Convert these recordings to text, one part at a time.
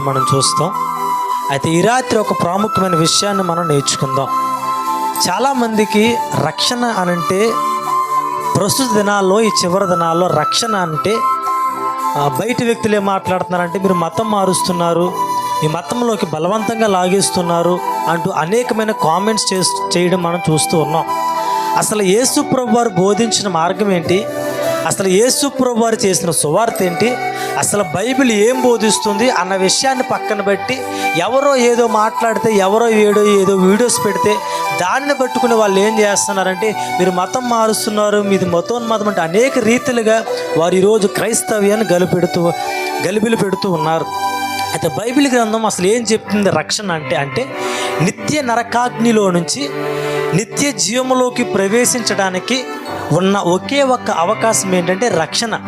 మనం చూస్తాం. అయితే ఈ రాత్రి ఒక ప్రాముఖ్యమైన విషయాన్ని మనం నేర్చుకుందాం. చాలామందికి రక్షణ అనంటే ప్రస్తుత దినాల్లో ఈ చివరి దినాల్లో రక్షణ అంటే బయట వ్యక్తులు ఏం మాట్లాడుతున్నారంటే మీరు మతం మారుస్తున్నారు ఈ మతంలోకి బలవంతంగా లాగేస్తున్నారు అంటూ అనేకమైన కామెంట్స్ చేయడం మనం చూస్తూ ఉన్నాం. అసలు యేసు ప్రభు వారు బోధించిన మార్గం ఏంటి? అసలు యేసుప్రభు వారు చేసిన సువార్త ఏంటి? అసలు బైబిల్ ఏం బోధిస్తుంది అన్న విషయాన్ని పక్కన పెట్టి ఎవరో ఏదో మాట్లాడితే ఎవరో ఏడో ఏదో వీడియోస్ పెడితే దానిని పట్టుకుని వాళ్ళు ఏం చేస్తున్నారంటే మీరు మతం మారుస్తున్నారు మీది మతోన్మతం అంటే అనేక రీతిలుగా వారు ఈరోజు క్రైస్తవ్యాన్ని గలిపెడుతూ గలిబిలు పెడుతూ ఉన్నారు. అయితే బైబిల్ గ్రంథం అసలు ఏం చెప్తుంది రక్షణ అంటే అంటే నిత్య నరకాగ్నిలో నుంచి నిత్య జీవములోకి ప్రవేశించడానికి ఉన్న ఒకే ఒక్క అవకాశం ఏంటంటే రక్షణ.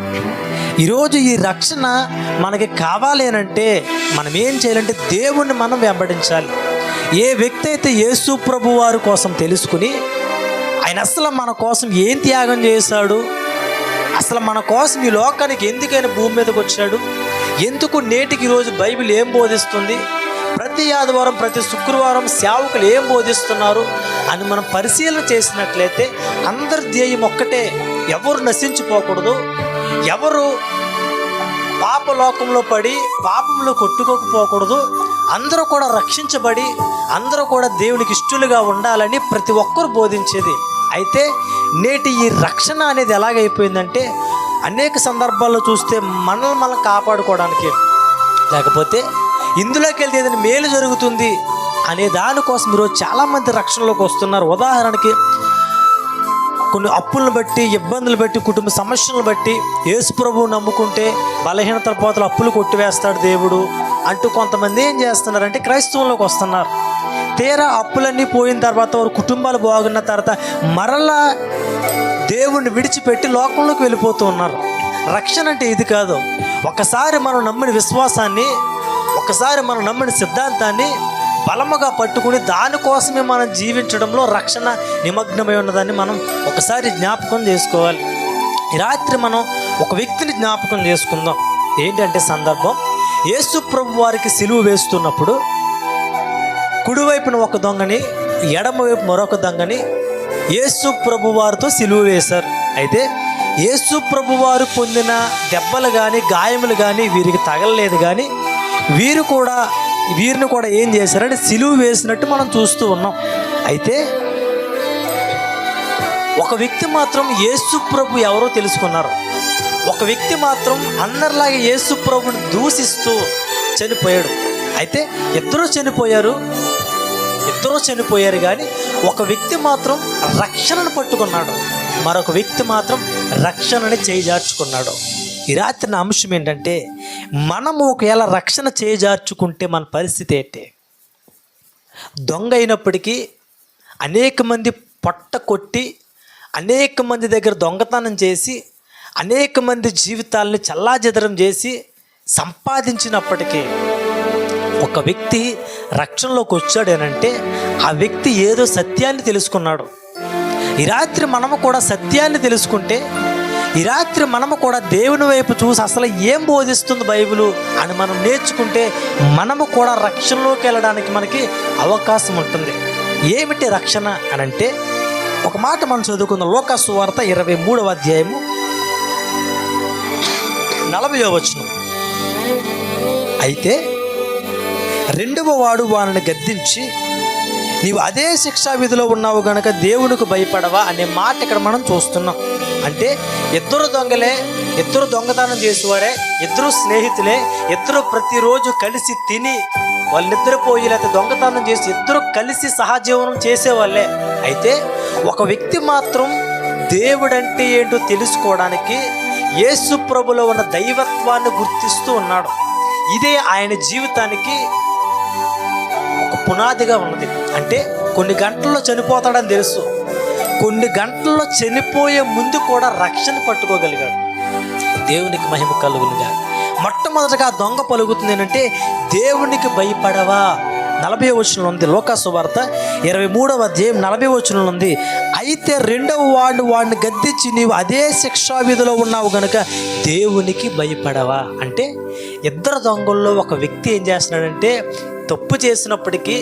ఈరోజు ఈ రక్షణ మనకి కావాలి అని అంటే మనం ఏం చేయాలంటే దేవుణ్ణి మనం వెంబడించాలి. ఏ వ్యక్తి అయితే యేసు ప్రభు వారి కోసం తెలుసుకుని ఆయన అసలు మన కోసం ఏం త్యాగం చేశాడు? అసలు మన కోసం ఈ లోకానికి ఎందుకైనా భూమి మీదకి వచ్చాడు? ఎందుకు నేటికి రోజు బైబిల్ ఏం బోధిస్తుంది? ప్రతి ఆదివారం ప్రతి శుక్రవారం సేవకులు ఏం బోధిస్తున్నారు? అని మనం పరిశీలన చేసినట్లయితే అందరి ధ్యేయం ఒక్కటే. ఎవరు నశించిపోకూడదు. ఎవరు పాపలోకంలో పడి పాపంలో కొట్టుకోకపోకూడదు. అందరూ కూడా రక్షించబడి అందరూ కూడా దేవునికి ఇష్టలుగా ఉండాలని ప్రతి ఒక్కరు బోధించేది. అయితే నేటి ఈ రక్షణ అనేది ఎలాగైపోయిందంటే అనేక సందర్భాల్లో చూస్తే మనల్ని మనం కాపాడుకోవడానికి. లేకపోతే ఇందులోకి వెళ్తే ఏదైనా మేలు జరుగుతుంది. అనే దానికోసం ఈరోజు చాలామంది రక్షణలోకి వస్తున్నారు. ఉదాహరణకి కొన్ని అప్పులను బట్టి ఇబ్బందులు బట్టి కుటుంబ సమస్యలను బట్టి యేసు ప్రభువు నమ్ముకుంటే బలహీనతల పోతలు అప్పులు కొట్టివేస్తాడు దేవుడు అంటూ కొంతమంది ఏం చేస్తున్నారంటే క్రైస్తవంలోకి వస్తున్నారు. తీరా అప్పులన్నీ పోయిన తర్వాత వారు కుటుంబాలు బాగున్న తర్వాత మరలా దేవుణ్ణి విడిచిపెట్టి లోకంలోకి వెళ్ళిపోతూ ఉన్నారు. రక్షణ అంటే ఇది కాదు. ఒకసారి మనం నమ్మిన విశ్వాసాన్ని ఒకసారి మనం నమ్మిన సిద్ధాంతాన్ని బలముగా పట్టుకుని దానికోసమే మనం జీవించడంలో రక్షణ నిమగ్నమై ఉన్నదని మనం ఒకసారి జ్ఞాపకం చేసుకోవాలి. ఈ రాత్రి మనం ఒక వ్యక్తిని జ్ఞాపకం చేసుకుందాం. ఏంటంటే సందర్భం? యేసు ప్రభు వారికి సిలువు వేస్తున్నప్పుడు కుడివైపున ఒక దొంగని ఎడమవైపు మరొక దొంగని యేసు ప్రభు వారితో సిలువ వేశారు. అయితే యేసు ప్రభు వారు పొందిన దెబ్బలు కానీ గాయములు కానీ వీరికి తగలలేదు కానీ వీరు కూడా వీరిని కూడా ఏం చేశారంటే సిలువు వేసినట్టు మనం చూస్తూ ఉన్నాం. అయితే ఒక వ్యక్తి మాత్రం యేసు ప్రభు ఎవరో తెలుసుకున్నారు. ఒక వ్యక్తి మాత్రం అందరిలాగే యేసు ప్రభుని దూషిస్తూ చనిపోయాడు. అయితే ఇద్దరు చనిపోయారు. ఇద్దరు చనిపోయారు కానీ ఒక వ్యక్తి మాత్రం రక్షణను పట్టుకున్నాడు. మరొక వ్యక్తి మాత్రం రక్షణని చేజార్చుకున్నాడు. ఈ రాత్రి నా అంశం ఏంటంటే మనము ఒకవేళ రక్షణ చేజార్చుకుంటే మన పరిస్థితి ఏంటి? దొంగ అయినప్పటికీ అనేక మంది పొట్ట కొట్టి అనేక మంది దగ్గర దొంగతనం చేసి అనేక మంది జీవితాలని చల్లాచెదరం చేసి సంపాదించినప్పటికీ ఒక వ్యక్తి రక్షణలోకి వచ్చాడేనంటే ఆ వ్యక్తి ఏదో సత్యాన్ని తెలుసుకున్నాడు. ఈ రాత్రి మనము కూడా సత్యాన్ని తెలుసుకుంటే ఈ రాత్రి మనము కూడా దేవుని వైపు చూసి అసలు ఏం బోధిస్తుంది బైబిలు అని మనం నేర్చుకుంటే మనము కూడా రక్షణలోకి వెళ్ళడానికి మనకి అవకాశం ఉంటుంది. ఏమిటి రక్షణ అని అంటే ఒక మాట మనం చదువుకున్న లోకాసు వార్త ఇరవై మూడవ అధ్యాయము నలభై వచనం. అయితే రెండవ వాడు వారిని గద్దించి నీవు అదే శిక్షా విధిలో ఉన్నావు గనక దేవునికి భయపడవా? అనే మాట ఇక్కడ మనం చూస్తున్నాం. అంటే ఇద్దరు దొంగలే ఇద్దరు దొంగతనం చేసేవారే ఇద్దరు స్నేహితులే ఇద్దరు ప్రతిరోజు కలిసి తిని వాళ్ళిద్దరు పోయి లేకపోతే దొంగతనం చేసి ఇద్దరు కలిసి సహజీవనం చేసేవాళ్ళే. అయితే ఒక వ్యక్తి మాత్రం దేవుడంటే ఏంటో తెలుసుకోవడానికి యేసు ప్రభులో ఉన్న దైవత్వాన్ని గుర్తిస్తూ ఉన్నాడు. ఇదే ఆయన జీవితానికి ఒక పునాదిగా ఉన్నది. అంటే కొన్ని గంటల్లో చనిపోతాడని తెలుసు. కొన్ని గంటల్లో చనిపోయే ముందు కూడా రక్షణ పట్టుకోగలిగాడు. దేవునికి మహిమ కలుగునుగా. మొట్టమొదటగా దొంగ పలుకుతుంది ఏంటంటే దేవునికి భయపడవా? నలభై వచనంలో ఉంది లోకాసు వార్త. ఇరవై మూడవ అధ్యాయం నలభై వచనంలో ఉంది. అయితే రెండవ వాడు వాడిని గద్దించి నీవు అదే శిక్షా విధిలో ఉన్నావు గనుక దేవునికి భయపడవా? అంటే ఇద్దరు దొంగల్లో ఒక వ్యక్తి ఏం చేస్తున్నాడంటే తప్పు చేసినప్పటికీ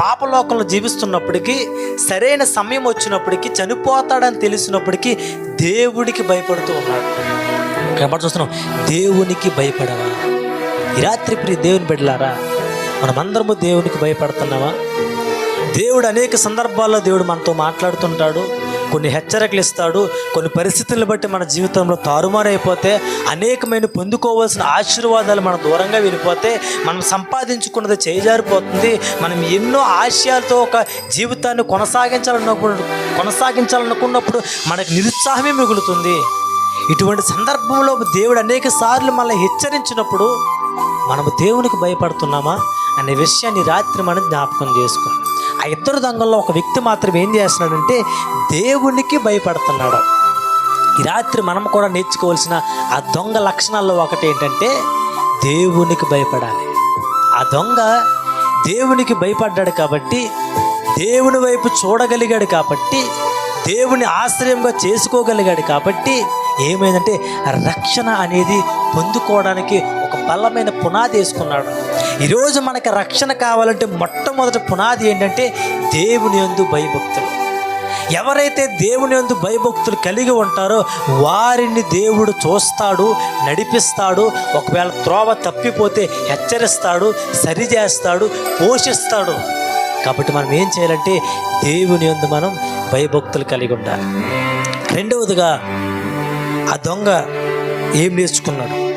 పాపలోకంలో జీవిస్తున్నప్పటికీ సరైన సమయం వచ్చినప్పటికీ చనిపోతాడని తెలిసినప్పటికీ దేవుడికి భయపడుతూ ఉన్నాడు. కాబట్టి చూస్తున్నాం. దేవునికి భయపడవా? ఈ రాత్రి ప్రియ దేవుని బిడ్డలారా మనమందరము దేవునికి భయపడుతున్నావా దేవుడు అనేక సందర్భాల్లో దేవుడు మనతో మాట్లాడుతుంటాడు కొన్ని హెచ్చరికలు ఇస్తాడు కొన్ని పరిస్థితులను బట్టి మన జీవితంలో తారుమారైపోతే అనేకమైన పొందుకోవాల్సిన ఆశీర్వాదాలు మన దూరంగా వెళ్ళిపోతే మనం సంపాదించుకున్నది చేజారిపోతుంది మనం ఎన్నో ఆశయాలతో ఒక జీవితాన్ని కొనసాగించాలన్నప్పుడు కొనసాగించాలనుకున్నప్పుడు మనకు నిరుత్సాహమే మిగులుతుంది. ఇటువంటి సందర్భంలో దేవుడు అనేక సార్లు మనల్ని హెచ్చరించినప్పుడు మనము దేవునికి భయపడుతున్నామా అనే విషయాన్ని రాత్రి మనం జ్ఞాపకం చేసుకోండి ఆ ఇద్దరు దొంగల్లో ఒక వ్యక్తి మాత్రం ఏం చేస్తున్నాడంటే దేవునికి భయపడుతున్నాడు. ఈ రాత్రి మనం కూడా నేర్చుకోవాల్సిన ఆ దొంగ లక్షణాల్లో ఒకటి ఏంటంటే దేవునికి భయపడాలి. ఆ దొంగ దేవునికి భయపడ్డాడు కాబట్టి దేవుని వైపు చూడగలిగాడు కాబట్టి దేవుని ఆశ్రయంగా చేసుకోగలిగాడు కాబట్టి ఏమైందంటే రక్షణ అనేది పొందుకోవడానికి ఒక బలమైన పునాది వేసుకున్నాడు. ఈరోజు మనకి రక్షణ కావాలంటే మొట్టమొదటి పునాది ఏంటంటే దేవుని యందు భయభక్తులు. ఎవరైతే దేవుని యందు భయభక్తులు కలిగి ఉంటారో వారిని దేవుడు చూస్తాడు నడిపిస్తాడు ఒకవేళ త్రోవ తప్పిపోతే హెచ్చరిస్తాడు సరిచేస్తాడు పోషిస్తాడు. కాబట్టి మనం ఏం చేయాలంటే దేవుని యందు మనం భయభక్తులు కలిగి ఉండాలి. రెండవదిగా ఆ దొంగ ఏం నేర్చుకున్నాడు?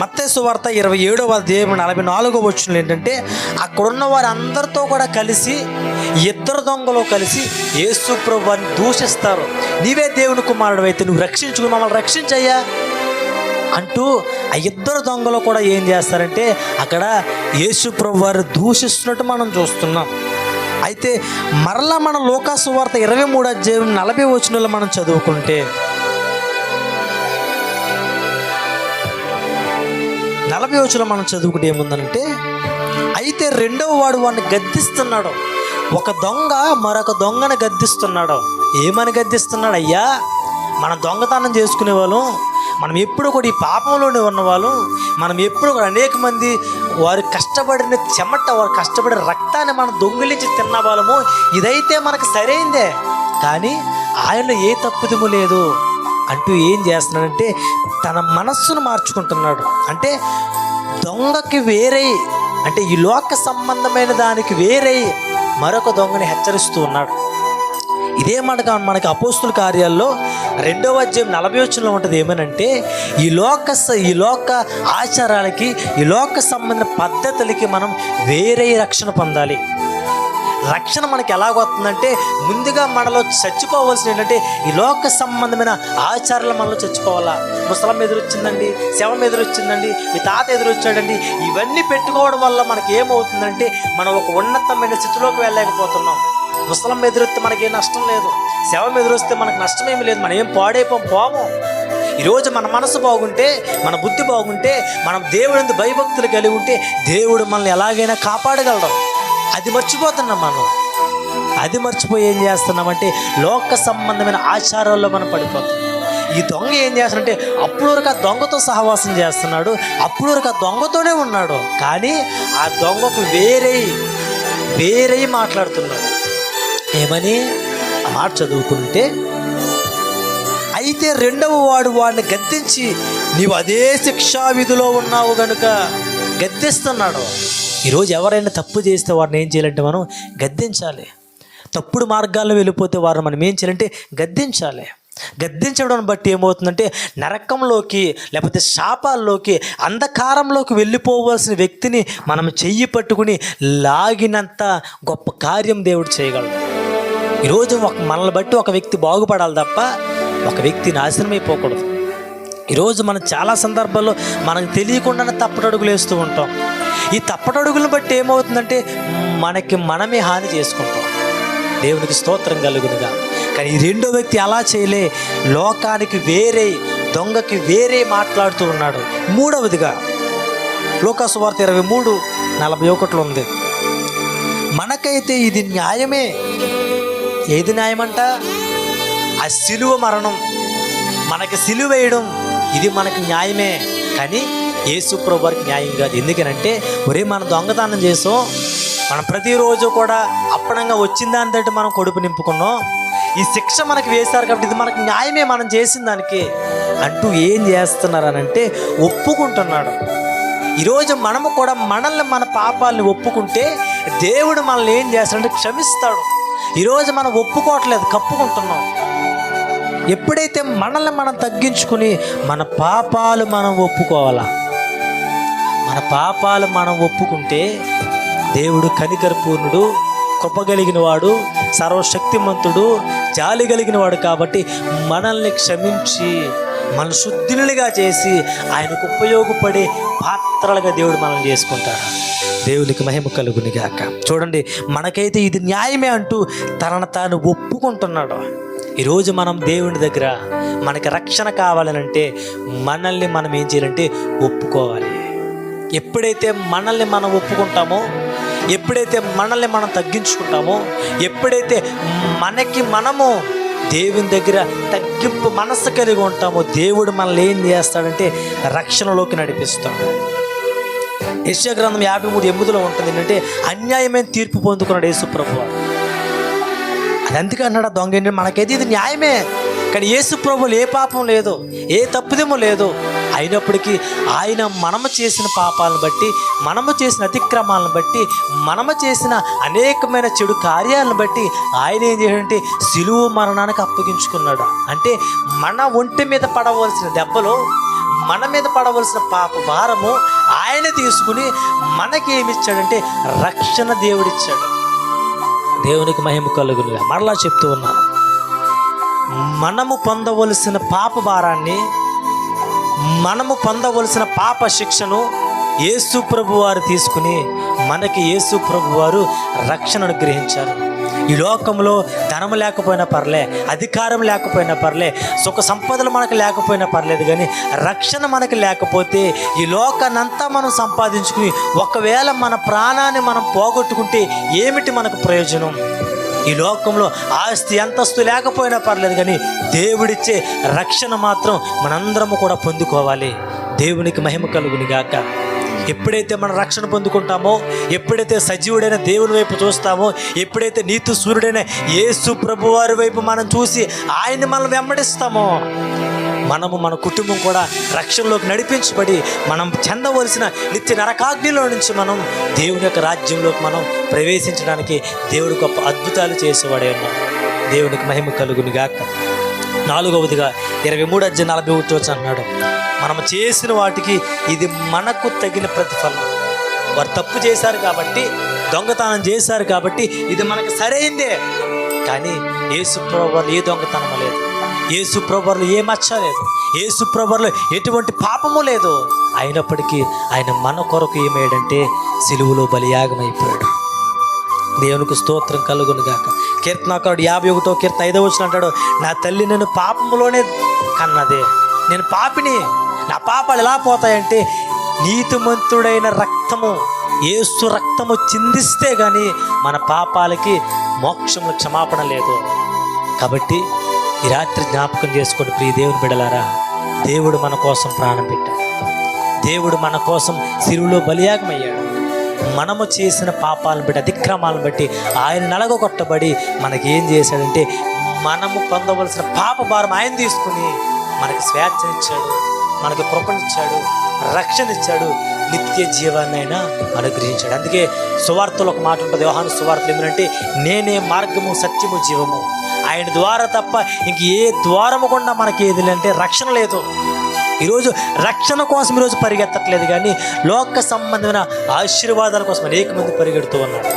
మత్తేసు వార్త ఇరవై ఏడవ అధ్యాయం నలభై నాలుగో వచ్చిన ఏంటంటే అక్కడున్న వారి అందరితో కూడా కలిసి ఇద్దరు దొంగలు కలిసి యేసు ప్రభువాన్ని దూషిస్తారు. నీవే దేవుని కుమారుడు అయితే నువ్వు రక్షించుకుని మమ్మల్ని రక్షించయ్యా. అంటూ ఆ ఇద్దరు దొంగలు కూడా ఏం చేస్తారంటే అక్కడ యేసు ప్రభు వారు దూషిస్తున్నట్టు మనం చూస్తున్నాం. అయితే మరలా మన లోకాసు వార్త ఇరవై మూడు అధ్యాయం నలభై వచనంలో మనం చదువుకుంటే నలభై వచ్చిన మనం చదువుకుంటే ఏముందంటే అయితే రెండవ వాడు వాడిని గద్దిస్తున్నాడు. ఒక దొంగ మరొక దొంగను గద్దిస్తున్నాడు. ఏమని గద్దిస్తున్నాడు అయ్యా? మన దొంగతనం చేసుకునే వాళ్ళం మనం ఎప్పుడు కూడా ఈ పాపంలోనే ఉన్నవాళ్ళం మనం ఎప్పుడు కూడా అనేక మంది వారు కష్టపడిన చెమట వారు కష్టపడిన రక్తాన్ని మనం దొంగిలించి తిన్న వాళ్ళము ఇదైతే మనకు సరైందే. కానీ ఆయనలో ఏ తప్పుదము లేదు. అంటూ ఏం చేస్తున్నాడంటే తన మనస్సును మార్చుకుంటున్నాడు. అంటే దొంగకి వేరే అంటే ఈ లోక సంబంధమైన దానికి వేరే మరొక దొంగని హెచ్చరిస్తూ ఉన్నాడు. ఇదే మనకు మనకి అపోస్తుల కార్యాల్లో రెండవ అధ్యాయం నలభై వచ్చంలో ఉంటుంది ఏమనంటే ఈ లోక ఈ లోక ఆచారాలకి ఈ లోక సంబంధ పద్ధతులకి మనం వేరే రక్షణ పొందాలి. రక్షణ మనకి ఎలాగొస్తుందంటే ముందుగా మనలో చచ్చిపోవాల్సిన ఏంటంటే ఈ లోక సంబంధమైన ఆచారాలు మనలో చచ్చిపోవాలా? ముసలం ఎదురొచ్చిందండి శవం ఎదురొచ్చిందండి మీ తాత ఎదురొచ్చాడండి. ఇవన్నీ పెట్టుకోవడం వల్ల మనకి ఏమవుతుందంటే మనం ఒక ఉన్నతమైన స్థితిలోకి వెళ్ళలేకపోతున్నాం. ముసలం ఎదురొస్తే మనకి నష్టం లేదు. శవం ఎదురొస్తే మనకు నష్టం ఏమి లేదు. మనం ఏం పాడైపోం పోము. ఈరోజు మన మనసు బాగుంటే మన బుద్ధి బాగుంటే మనం దేవుడి భయభక్తులు కలిగి ఉంటే దేవుడు మనల్ని ఎలాగైనా కాపాడగలడం. అది మర్చిపోతున్నాం మనం. అది మర్చిపోయి ఏం చేస్తున్నామంటే లోక సంబంధమైన ఆచారాల్లో మనం పడిపోతున్నాం. ఈ దొంగ ఏం చేస్తాడంటే అప్పుడు వరకు ఆ దొంగతో సహవాసం చేస్తున్నాడు అప్పుడు వరకు ఆ దొంగతోనే ఉన్నాడు. కానీ ఆ దొంగకు వేరే వేరే మాట్లాడుతున్నాడు. ఏమని? ఆ మాట చదువుకుంటే అయితే రెండవ వాడు వాడిని గద్దించి నీవు అదే శిక్షా విధిలో ఉన్నావు గనుక గద్దిస్తున్నాడు. ఈరోజు ఎవరైనా తప్పు చేస్తే వారిని ఏం చేయాలంటే మనం గద్దించాలి. తప్పుడు మార్గాల్లో వెళ్ళిపోతే వారిని మనం ఏం చేయాలంటే గద్దించాలి. గద్దించడం బట్టి ఏమవుతుందంటే నరకంలోకి లేకపోతే శాపాల్లోకి అంధకారంలోకి వెళ్ళిపోవాల్సిన వ్యక్తిని మనం చెయ్యి పట్టుకుని లాగినంత గొప్ప కార్యం దేవుడు చేయగలడు. ఈరోజు ఒక మనల్ని బట్టి ఒక వ్యక్తి బాగుపడాలి తప్ప ఒక వ్యక్తి నాశనం అయిపోకూడదు. ఈరోజు మనం చాలా సందర్భాల్లో మనకు తెలియకుండానే తప్పటడుగులు వేస్తూ ఉంటాం. ఈ తప్పటడుగులను బట్టి ఏమవుతుందంటే మనకి మనమే హాని చేసుకుంటాం. దేవునికి స్తోత్రం కలుగునుగా. కానీ ఈ రెండో వ్యక్తి అలా చేయలే. లోకానికి వేరే దొంగకి వేరే మాట్లాడుతూ ఉన్నాడు. మూడవదిగా లోకాసువార్త ఇరవై మూడు నలభై ఒకటిలో ఉంది. మనకైతే ఇది న్యాయమే. ఏది న్యాయమంట? ఆ సిలువ మరణం. మనకి సిలువేయడం ఇది మనకి న్యాయమే. కానీ యేసు వారికి న్యాయం కాదు. ఎందుకనంటే ఒరే మనం దొంగతనం చేసాం మనం ప్రతిరోజు కూడా అప్పనంగా వచ్చిన దాని మనం కొడుపు నింపుకున్నాం. ఈ శిక్ష మనకి వేశారు కాబట్టి ఇది మనకు న్యాయమే మనం చేసిన దానికి. అంటూ ఏం చేస్తున్నారు అని అంటే ఒప్పుకుంటున్నాడు. ఈరోజు మనము కూడా మనల్ని మన పాపాలని ఒప్పుకుంటే దేవుడు మనల్ని ఏం చేస్తాడంటే క్షమిస్తాడు. ఈరోజు మనం ఒప్పుకోవట్లేదు కప్పుకుంటున్నాం. ఎప్పుడైతే మనల్ని మనం తగ్గించుకుని మన పాపాలు మనం ఒప్పుకోవాలా? మన పాపాలు మనం ఒప్పుకుంటే దేవుడు కనికరపూర్ణుడు కృపగలిగిన వాడు సర్వశక్తిమంతుడు జాలి కలిగిన వాడు కాబట్టి మనల్ని క్షమించి మన శుద్ధినులుగా చేసి ఆయనకు ఉపయోగపడే పాత్రలుగా దేవుడు మనల్ని చేసుకుంటాడు. దేవునికి మహిమ కలుగునిగాక. చూడండి మనకైతే ఇది న్యాయమే అంటూ తనను తాను ఒప్పుకుంటున్నాడు. ఈరోజు మనం దేవుని దగ్గర మనకి రక్షణ కావాలనంటే మనల్ని మనం ఏం చేయాలంటే ఒప్పుకోవాలి. ఎప్పుడైతే మనల్ని మనం ఒప్పుకుంటామో ఎప్పుడైతే మనల్ని మనం తగ్గించుకుంటామో ఎప్పుడైతే మనకి మనము దేవుని దగ్గర తగ్గింపు మనస్సు కలిగి ఉంటామో దేవుడు మనల్ని ఏం చేస్తాడంటే రక్షణలోకి నడిపిస్తాడు. యశ్య గ్రంథం యాభై మూడు ఎనిమిదిలో ఉంటుంది ఏంటంటే అన్యాయమైన తీర్పు పొందుకున్నాడు యేసుప్రభు అది అందుకే అన్నాడు దొంగ మనకైతే ఇది న్యాయమే. కానీ యేసుప్రభులు ఏ పాపం లేదు ఏ తప్పుదేమో లేదు. అయినప్పటికీ ఆయన మనము చేసిన పాపాలను బట్టి మనము చేసిన అతిక్రమాలను బట్టి మనము చేసిన అనేకమైన చెడు కార్యాలను బట్టి ఆయన ఏం చేయాడంటే సిలువు మరణానికి అప్పగించుకున్నాడు. అంటే మన ఒంటి మీద పడవలసిన దెబ్బలు మన మీద పడవలసిన పాప భారము ఆయన తీసుకుని మనకి ఇచ్చాడంటే రక్షణ దేవుడిచ్చాడు. దేవునికి మహిమ కలుగునుగా మరలా చెప్తూ ఉన్నాను. మనము పొందవలసిన పాప భారాన్ని మనము పొందవలసిన పాప శిక్షను యేసు ప్రభు వారు తీసుకుని మనకి యేసు ప్రభు వారు రక్షణను గ్రహించారు. ఈ లోకంలో ధనం లేకపోయినా పర్లే అధికారం లేకపోయినా పర్లే సుఖ సంపదలు మనకు లేకపోయినా పర్లేదు కానీ రక్షణ మనకి లేకపోతే ఈ లోకానంతా మనం సంపాదించుకుని ఒకవేళ మన ప్రాణాన్ని మనం పోగొట్టుకుంటే ఏమిటి మనకు ప్రయోజనం? ఈ లోకంలో ఆస్తి అంతస్తు లేకపోయినా పర్లేదు కానీ దేవుడిచ్చే రక్షణ మాత్రం మనందరము కూడా పొందుకోవాలి. దేవునికి మహిమ కలుగుని గాక. ఎప్పుడైతే మనం రక్షణ పొందుకుంటామో ఎప్పుడైతే సజీవుడైన దేవుని వైపు చూస్తామో ఎప్పుడైతే నీతి సూర్యుడైన యేసు ప్రభువారి వైపు మనం చూసి ఆయన్ని మనం వెంబడిస్తామో మనము మన కుటుంబం కూడా రక్షణలోకి నడిపించబడి మనం చెందవలసిన నిత్య నరకాగ్నిలో నుంచి మనం దేవుని యొక్క రాజ్యంలోకి మనం ప్రవేశించడానికి దేవుడు గొప్ప అద్భుతాలు చేసేవాడే ఉన్నాం. దేవునికి మహిమ కలుగుని గాక. నాలుగవదిగా ఇరవై మూడు అధ్యాయ నలభై ఒకటి వచ్చి అన్నాడు మనం చేసిన వాటికి ఇది మనకు తగిన ప్రతిఫలం. వారు తప్పు చేశారు కాబట్టి దొంగతనం చేశారు కాబట్టి ఇది మనకు సరైందే. కానీ యేసు ప్రభు ఏ దొంగతనం లేదు. యేసు ప్రభర్లు ఏ మచ్చ లేదు యేసు ప్రభర్లు ఎటువంటి పాపము లేదు. అయినప్పటికీ ఆయన మన కొరకు ఏమయ్యాడంటే సిలువులో బలియాగమైపోయాడు. దేవునికి స్తోత్రం కలుగును గాక. కీర్తనాకారుడు యాభై ఒకటో కీర్తన ఐదో వచ్చిన అంటాడు నా తల్లి నేను పాపములోనే కన్నదే. నేను పాపిని. నా పాపాలు ఎలా పోతాయంటే నీతిమంతుడైన రక్తము. ఏసు రక్తము చిందిస్తే కానీ మన పాపాలకి మోక్షంలో క్షమాపణ లేదు. కాబట్టి ఈ రాత్రి జ్ఞాపకం చేసుకోండి ప్రియ దేవుని బిడలారా. దేవుడు మన కోసం ప్రాణం పెట్టాడు. దేవుడు మన కోసం సిరువులో బలియాగమయ్యాడు. మనము చేసిన పాపాలను బట్టి అతిక్రమాలను బట్టి ఆయన నలగొట్టబడి మనకేం చేశాడంటే మనము పొందవలసిన పాప భారం ఆయన తీసుకుని మనకి స్వేచ్ఛనిచ్చాడు మనకి కృపనిచ్చాడు రక్షణ ఇచ్చాడు నిత్య జీవాన్ని ఆయన అనుగ్రహించాడు. అందుకే సువార్తలో ఒక మాట ఉంటుంది వ్యవహాన సువార్తలు ఏమంటే నేనే మార్గము సత్యము జీవము. ఆయన ద్వారా తప్ప ఇంక ఏ ద్వారము గుండా మనకి ఏది అంటే రక్షణ లేదు. ఈరోజు రక్షణ కోసం ఈరోజు పరిగెత్తట్లేదు కానీ లోక సంబంధమైన ఆశీర్వాదాల కోసం అనేక మంది పరిగెడుతూ ఉన్నారు.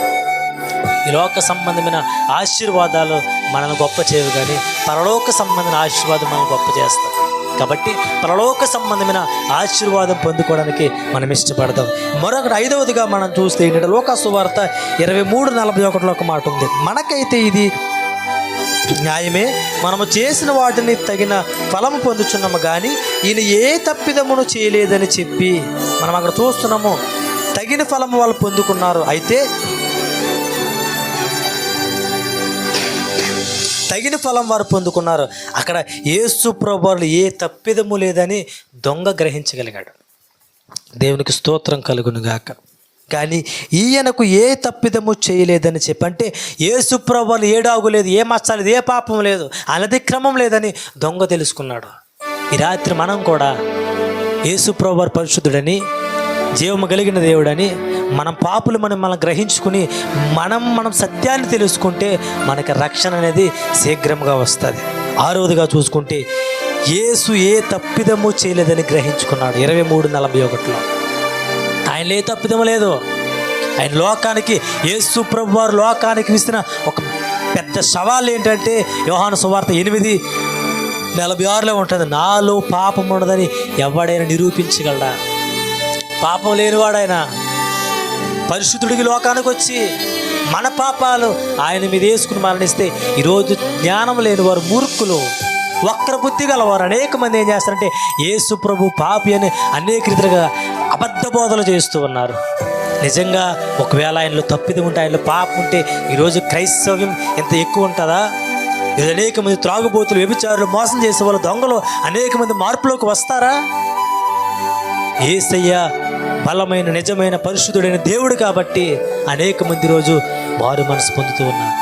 ఈ లోక సంబంధమైన ఆశీర్వాదాలు మనల్ని గొప్ప చేయవు కానీ పరలోక సంబంధమైన ఆశీర్వాదం మనం గొప్ప చేస్తాం కాబట్టి పరలోక సంబంధమైన ఆశీర్వాదం పొందుకోవడానికి మనం ఇష్టపడతాం మరొకటి ఐదవదిగా మనం చూస్తే ఏంటంటే లోక సువార్త ఇరవై మూడు నలభై ఒకటిలో ఒక మాట ఉంది. మనకైతే ఇది న్యాయమే. మనము చేసిన వాటిని తగిన ఫలము పొందుచున్నాము కానీ ఈయన ఏ తప్పిదమును చేయలేదని చెప్పి మనం అక్కడ చూస్తున్నాము. తగిన ఫలము వాళ్ళు పొందుకున్నారు. అయితే తగిన ఫలం వారు పొందుకున్నారు. అక్కడ యేసు ప్రభువారు ఏ తప్పిదము లేదని దొంగ గ్రహించగలిగాడు. దేవునికి స్తోత్రం కలుగునుగాక. గాక కానీ ఈయనకు ఏ తప్పిదము చేయలేదని చెప్పి అంటే ఏ సుప్రభలు ఏ డాగు లేదు ఏ మచ్చలేదు ఏ పాపం లేదు అనధిక్రమం లేదని దొంగ తెలుసుకున్నాడు. ఈ రాత్రి మనం కూడా ఏసుప్రభర్ పరిశుద్ధుడని జీవము కలిగిన దేవుడని మనం పాపులు మనం మనం గ్రహించుకుని మనం మనం సత్యాన్ని తెలుసుకుంటే మనకి రక్షణ అనేది శీఘ్రంగా వస్తుంది. ఆరోదిగా చూసుకుంటే యేసు ఏ తప్పిదము చేయలేదని గ్రహించుకున్నాడు. ఇరవై మూడు నలభై ఒకటిలో. ఆయన ఏ తప్పిదం లేదు. ఆయన లోకానికి యేసు ప్రభు వారు లోకానికి విసిన ఒక పెద్ద సవాల్ ఏంటంటే యోహాను సువార్త ఎనిమిది నలభై ఆరులో ఉంటుంది నాలో పాపం ఉండదని ఎవడైనా నిరూపించగలడా? పాపం లేనివాడైనా పరిశుద్ధుడికి లోకానికి వచ్చి మన పాపాలు ఆయన మీద వేసుకుని మరణిస్తే ఈరోజు జ్ఞానం లేని వారు మూర్ఖులు వక్ర బుద్ధి గలవారు అనేక మంది ఏం చేస్తారంటే యేసు ప్రభు పాపి అని అనేక రీతిగా అబద్ధ బోధలు చేస్తూ ఉన్నారు. నిజంగా ఒకవేళ ఆయనలో తప్పిది ఉంటే ఆయనలో పాపం ఉంటే ఈరోజు క్రైస్తవ్యం ఎంత ఎక్కువ ఉంటుందా? ఇది అనేక మంది త్రాగుబోతులు వ్యభిచారులు మోసం చేసే వాళ్ళు దొంగలు అనేక మంది మార్పులోకి వస్తారా? ఏసయ్య బలమైన నిజమైన పరిశుద్ధుడైన దేవుడు కాబట్టి అనేక మంది రోజు వారు మనసు పొందుతూ ఉన్నారు.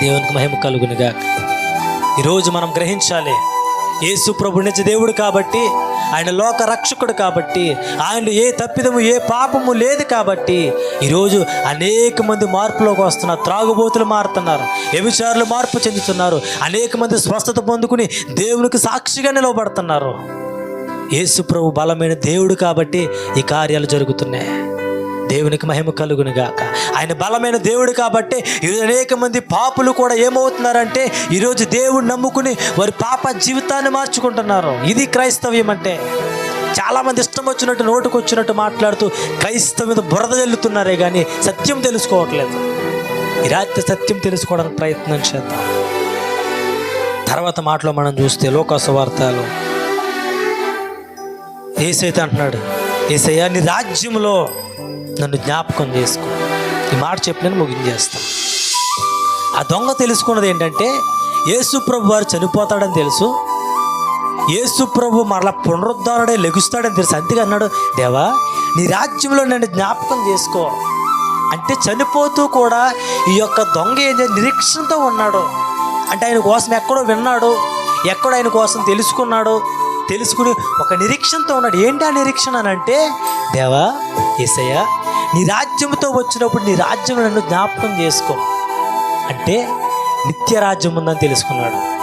దేవునికి మహిమ కలుగునిగా ఈరోజు మనం గ్రహించాలి యేసు ప్రభు నిజ దేవుడు కాబట్టి ఆయన లోక రక్షకుడు కాబట్టి ఆయన ఏ తప్పిదము ఏ పాపము లేదు కాబట్టి ఈరోజు అనేక మంది మార్పులోకి వస్తున్నారు త్రాగుబోతులు మారుతున్నారు వ్యభిచారులు మార్పు చెందుతున్నారు అనేక మంది స్వస్థత పొందుకుని దేవునికి సాక్షిగా నిలవబడుతున్నారు. యేసు ప్రభు బలమైన దేవుడు కాబట్టి ఈ కార్యాలు జరుగుతున్నాయి. దేవునికి మహిమ కలుగునుగాక. ఆయన బలమైన దేవుడు కాబట్టి ఈరోజు అనేక మంది పాపులు కూడా ఏమవుతున్నారంటే ఈరోజు దేవుడు నమ్ముకుని వారి పాప జీవితాన్ని మార్చుకుంటున్నారు. ఇది క్రైస్తవ్యం అంటే. చాలామంది ఇష్టం వచ్చినట్టు నోటుకు వచ్చినట్టు మాట్లాడుతూ క్రైస్తవ్యం మీద బురద జల్లుతున్నారే కానీ సత్యం తెలుసుకోవట్లేదు. ఈ రాత్రి సత్యం తెలుసుకోవడానికి ప్రయత్నం చేద్దాం. తర్వాత మాటలో మనం చూస్తే లోకాసు వార్తలు. ఏసైతే అంటున్నాడు ఏసయ్య నీ రాజ్యంలో నన్ను జ్ఞాపకం చేసుకో. ఈ మాట చెప్పిన ముగించేస్తాను ఆ దొంగ తెలుసుకున్నది ఏంటంటే యేసు ప్రభు వారు చనిపోతాడని తెలుసు. యేసు ప్రభు మరలా పునరుద్ధారుడే లెగుస్తాడని తెలుసు. అంతగా అన్నాడు దేవా నీ రాజ్యంలో నన్ను జ్ఞాపకం చేసుకో. అంటే చనిపోతూ కూడా ఈ యొక్క దొంగ ఏం నిరీక్షణతో ఉన్నాడు. అంటే ఆయన కోసం ఎక్కడో విన్నాడు ఎక్కడో ఆయన కోసం తెలుసుకున్నాడు తెలుసుకుని ఒక నిరీక్షణతో ఉన్నాడు. ఏంటి ఆ నిరీక్షణ అని అంటే దేవా ఏసయ్యా నీ రాజ్యంతో వచ్చినప్పుడు నీ రాజ్యం నన్ను జ్ఞాపకం చేసుకో. అంటే నిత్య రాజ్యం ఉందని తెలుసుకున్నాడు.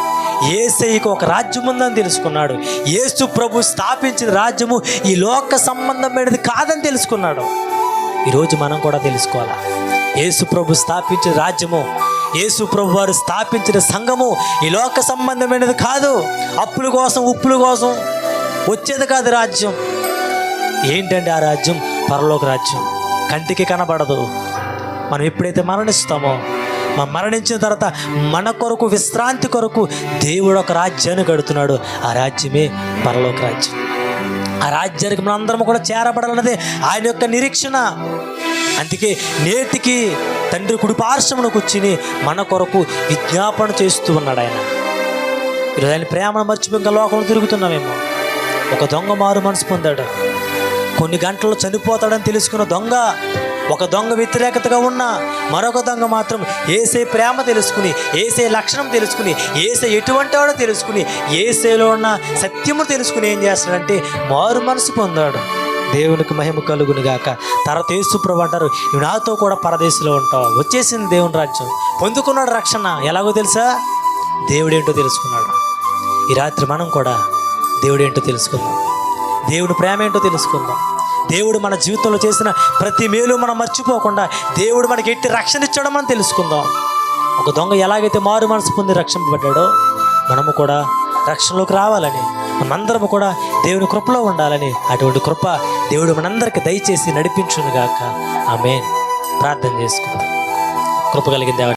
ఏసైకి ఒక రాజ్యం ఉందని తెలుసుకున్నాడు. ఏసు ప్రభు స్థాపించిన రాజ్యము ఈ లోక సంబంధమైనది కాదని తెలుసుకున్నాడు. ఈరోజు మనం కూడా తెలుసుకోవాలా? యేసు ప్రభు స్థాపించిన రాజ్యము యేసు ప్రభు వారు స్థాపించిన సంఘము ఈ లోక సంబంధమైనది కాదు. అప్పుల కోసం ఉప్పుల కోసం వచ్చేది కాదు రాజ్యం. ఏంటంటే ఆ రాజ్యం? పరలోక రాజ్యం. కంటికి కనబడదు. మనం ఎప్పుడైతే మరణిస్తామో మనం మరణించిన తర్వాత మన కొరకు విశ్రాంతి కొరకు దేవుడు ఒక రాజ్యాన్ని కడుతున్నాడు. ఆ రాజ్యమే పరలోక రాజ్యం. ఆ రాజ్యానికి మనందరం కూడా చేరబడాలన్నదే ఆయన యొక్క నిరీక్షణ. అందుకే నేటికి తండ్రి కుడి పార్శ్వమును కూర్చుని మన కొరకు విజ్ఞాపన చేస్తూ ఉన్నాడు ఆయన. ఈరోజు ఆయన ప్రేమను మర్చిపోయి ఇంకా లోకంలో తిరుగుతున్నామేమో. ఒక దొంగ మారు మనసు పొందాడు. కొన్ని గంటల్లో చనిపోతాడని తెలుసుకున్న దొంగ ఒక దొంగ వ్యతిరేకతగా ఉన్న మరొక దొంగ మాత్రం ఏసే ప్రేమ తెలుసుకుని ఏసే లక్షణం తెలుసుకుని ఏసే ఎటువంటి వాడో తెలుసుకుని ఏసేలో ఉన్న సత్యము తెలుసుకుని ఏం చేస్తాడంటే మారు మనసు పొందాడు. దేవునికి మహిమ కలుగును గాక. తర్వాత యేసుప్రభు అంటారు ఇవి నాతో కూడా పరదేశంలో ఉంటావు. వచ్చేసింది దేవుని రాజ్యం. పొందుకున్నాడు రక్షణ. ఎలాగో తెలుసా? దేవుడేంటో తెలుసుకున్నాడు. ఈ రాత్రి మనం కూడా దేవుడేంటో తెలుసుకుందాం. దేవుడు ప్రేమ ఏంటో తెలుసుకుందాం. దేవుడు మన జీవితంలో చేసిన ప్రతి మేలు మనం మర్చిపోకుండా దేవుడు మనకి ఎట్టి రక్షణ ఇచ్చాడో మనం తెలుసుకుందాం. ఒక దొంగ ఎలాగైతే మారు మనసు పొంది రక్షింపబడ్డాడో మనము కూడా రక్షణలోకి రావాలని మనందరము కూడా దేవుని కృపలో ఉండాలని అటువంటి కృప దేవుడు మనందరికి దయచేసి నడిపించునుగాక. ఆమె ప్రార్థన చేసుకుందాం. కృప కలిగిన